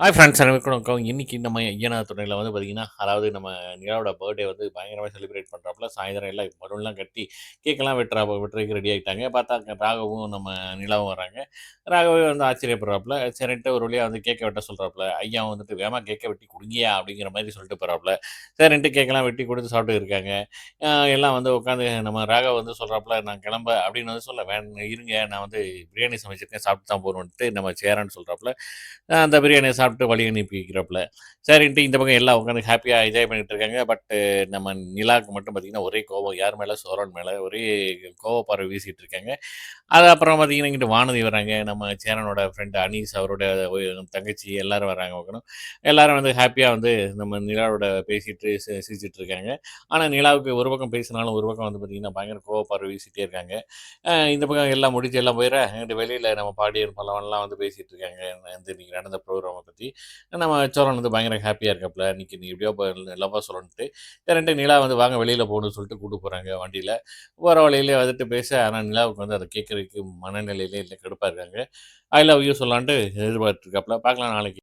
Hi friends அனைவருக்கும் வணக்கம். இன்னைக்கு நம்ம ஐயனா துணையில் வந்து பார்த்திங்கன்னா அதாவது நம்ம நிலாவோட பர்த்டே வந்து பயங்கரமாக செலிப்ரேட் பண்ணுறாப்புல சாயந்தரம் எல்லாம் பலூன்லாம் கட்டி கேக்கெல்லாம் வெட்டுறா வெட்டுறதுக்கு ரெடி ஆகிட்டாங்க பார்த்தா ராகவும் நம்ம நிலாவும் வராங்க. ராகவே வந்து ஆச்சரியப்படுறாப்புல சரின்ட்டு ஒரு வழியாக வந்து கேட்க வெட்ட சொல்கிறாப்புல ஐயா வந்துட்டு வேமா கேட்க வெட்டி கொடுங்கயா? அப்படிங்கிற மாதிரி சொல்லிட்டு போகிறாப்புல சரின்ட்டு கேக்கெல்லாம் வெட்டி கொடுத்து சாப்பிட்டு இருக்காங்க. எல்லாம் வந்து உட்காந்து நம்ம ராகவ் வந்து சொல்கிறாப்புல நான் கிளம்ப அப்படின்னு வந்து சொல்ல வேணும் இருங்க நான் வந்து பிரியாணி சமைச்சிருக்கேன் சாப்பிட்டு தான் போகணுன்ட்டு நம்ம சேரன்னு சொல்கிறாப்புல அந்த பிரியாணியை சாப்பிட்டு வழி அனுப்பி சரின்ட்டு இந்த பக்கம் எல்லாம் உட்காந்து ஹாப்பியாக என்ஜாய் பண்ணிட்டு இருக்காங்க. பட் நம்ம நிலாவுக்கு மட்டும் பார்த்தீங்கன்னா ஒரே கோவம் யார் மேலே? சோரன் மேலே ஒரே கோவப்பாறை வீசிட்டு இருக்காங்க. அது அப்புறம் பார்த்தீங்கன்னா இங்கிட்டு வானதி வராங்க. நம்ம சேரனோட ஃப்ரெண்டு அனீஸ் அவரோட தங்கச்சி எல்லாரும் வராங்க பார்க்கணும். எல்லாரும் வந்து ஹாப்பியாக வந்து நம்ம நிலாவோட பேசிட்டு சி- சிரிச்சிட்டு இருக்காங்க. ஆனால் நிலாவுக்கு ஒரு பக்கம் பேசினாலும் ஒரு பக்கம் வந்து பார்த்தீங்கன்னா பயங்கர கோவப்பார்வை வீசிட்டே இருக்காங்க. இந்த பக்கம் எல்லாம் முடிச்சு எல்லாம் போயிட எங்கிட்ட வெளியில் நம்ம பாடியர் பல்லவன்லாம் வந்து பேசிட்டு இருக்காங்க. வந்து இன்னைக்கு நடந்த ப்ரோக்ராமை பற்றி நம்ம சோழன் வந்து பயங்கர ஹாப்பியாக இருக்காப்புல. இன்னைக்கு நீ எப்படியோ லவ்வாக சொல்லணுன்ட்டு ரெண்டு நிலா வந்து வாங்க வெளியில் போகணும்னு சொல்லிட்டு கூட்டு போகிறாங்க வண்டியில். போகிற வழியிலே வந்துட்டு பேச. ஆனால் நிலாவுக்கு வந்து அதை கேட்குறதுக்கு மனநிலையிலே இல்லை கடுப்பாக இருக்காங்க ஐ லவ் யூ சொல்லான்ட்டு எதிர்பார்த்துருக்காப்புல பார்க்கலாம் நாளைக்கு.